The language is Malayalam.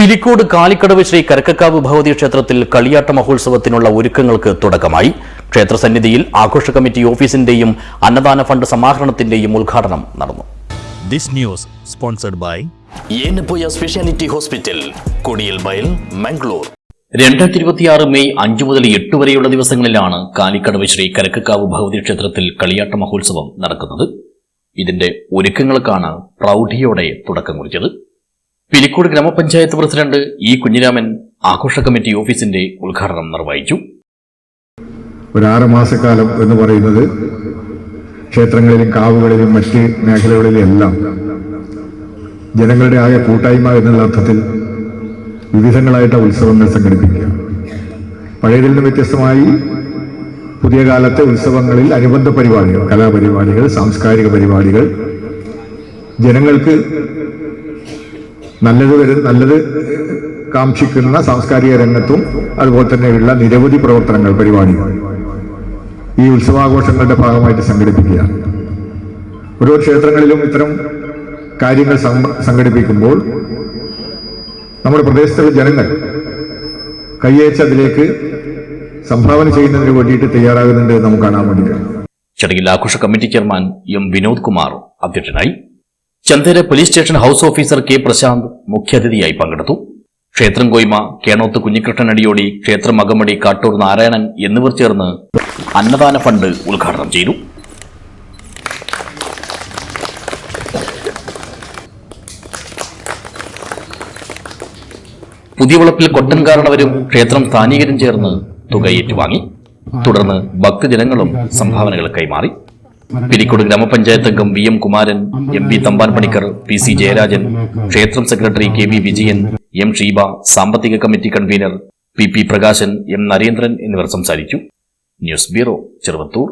പിലിക്കോട് കാലിക്കടവ് ശ്രീ കരക്കക്കാവ് ഭഗവതി ക്ഷേത്രത്തിൽ കളിയാട്ട മഹോത്സവത്തിനുള്ള ഒരുക്കങ്ങൾക്ക് തുടക്കമായി. ക്ഷേത്രസന്നിധിയിൽ ആഘോഷ കമ്മിറ്റി ഓഫീസിന്റെയും അന്നദാന ഫണ്ട് സമാഹരണത്തിന്റെയും ഉദ്ഘാടനം നടന്നു. This news sponsored by Yenepoya speciality hospital Kodiyal Bail Mangalore. രണ്ടായിരത്തി ഇരുപത്തിയാറ് മെയ് അഞ്ചു മുതൽ എട്ട് വരെയുള്ള ദിവസങ്ങളിലാണ് കാലിക്കടവ് ശ്രീ കരക്കക്കാവ് ഭഗവതി ക്ഷേത്രത്തിൽ കളിയാട്ട മഹോത്സവം നടക്കുന്നത്. ഇതിന്റെ ഒരുക്കങ്ങൾക്കാണ് പ്രൗഢിയോടെ തുടക്കം കുറിച്ചത് പിലിക്കോട് ഗ്രാമപഞ്ചായത്ത് പ്രസിഡന്റ് ഇ കുഞ്ഞിരാമൻ ആഘോഷ കമ്മിറ്റി ഓഫീസിന്റെ ഉദ്ഘാടനം നിർവഹിച്ചു. ഒരു ആറ് മാസക്കാലം എന്ന് പറയുന്നത് ക്ഷേത്രങ്ങളിലും കാവുകളിലും മറ്റ് മേഖലകളിലും എല്ലാം ജനങ്ങളുടെ ആകെ കൂട്ടായ്മ എന്നുള്ള അർത്ഥത്തിൽ വിവിധങ്ങളായിട്ട് ഉത്സവങ്ങൾ സംഘടിപ്പിക്കുക. പഴയതിൽ നിന്ന് വ്യത്യസ്തമായി പുതിയ കാലത്തെ ഉത്സവങ്ങളിൽ അനുബന്ധ പരിപാടികൾ കലാപരിപാടികൾ സാംസ്കാരിക പരിപാടികൾ ജനങ്ങൾക്ക് നല്ലത് വരും നല്ലത് കാക്ഷിക്കുന്ന സാംസ്കാരിക രംഗത്തും അതുപോലെ തന്നെയുള്ള നിരവധി പ്രവർത്തനങ്ങൾ പരിപാടികൾ ഈ ഉത്സവാഘോഷങ്ങളുടെ ഭാഗമായിട്ട് സംഘടിപ്പിക്കുക. ഓരോ ക്ഷേത്രങ്ങളിലും ഇത്തരം കാര്യങ്ങൾ സംഘടിപ്പിക്കുമ്പോൾ നമ്മുടെ പ്രദേശത്തുള്ള ജനങ്ങൾ കയ്യേച്ച് അതിലേക്ക് സംഭാവന ചെയ്യുന്നതിന് വേണ്ടിയിട്ട് തയ്യാറാകുന്നുണ്ട് നമുക്ക് കാണാൻ വേണ്ടിയിട്ട്. ചടങ്ങിൽ ആഘോഷ committee chairman M Vinod Kumar അധ്യക്ഷനായി Chandera police station house officer K Prashanth മുഖ്യാതിഥിയായി പങ്കെടുത്തു. ക്ഷേത്രം കോയ്മ കേണോത്ത് കുഞ്ഞികൃഷ്ണൻ അടിയോടി ക്ഷേത്രം അകമടി കാട്ടൂർ നാരായണൻ എന്നിവർ ചേർന്ന് അന്നദാന ഫണ്ട് ഉദ്ഘാടനം ചെയ്തു. പുതിയ വളപ്പിൽ കൊട്ടൻകാരണവരും ക്ഷേത്രം സ്ഥാനീകരും ചേർന്ന് തുക ഏറ്റുവാങ്ങി തുടർന്ന് ഭക്തജനങ്ങളും സംഭാവനകൾ കൈമാറി. പിലിക്കോട് ഗ്രാമപഞ്ചായത്ത് അംഗം V M Kumaran M P Thampan Panicker P C Jayarajan ക്ഷേത്രം secretary K V Vijayan M Sheeba സാമ്പത്തിക committee convener P P Prakashan M Narendran എന്നിവർ സംസാരിച്ചു. News bureau Cheruvathur.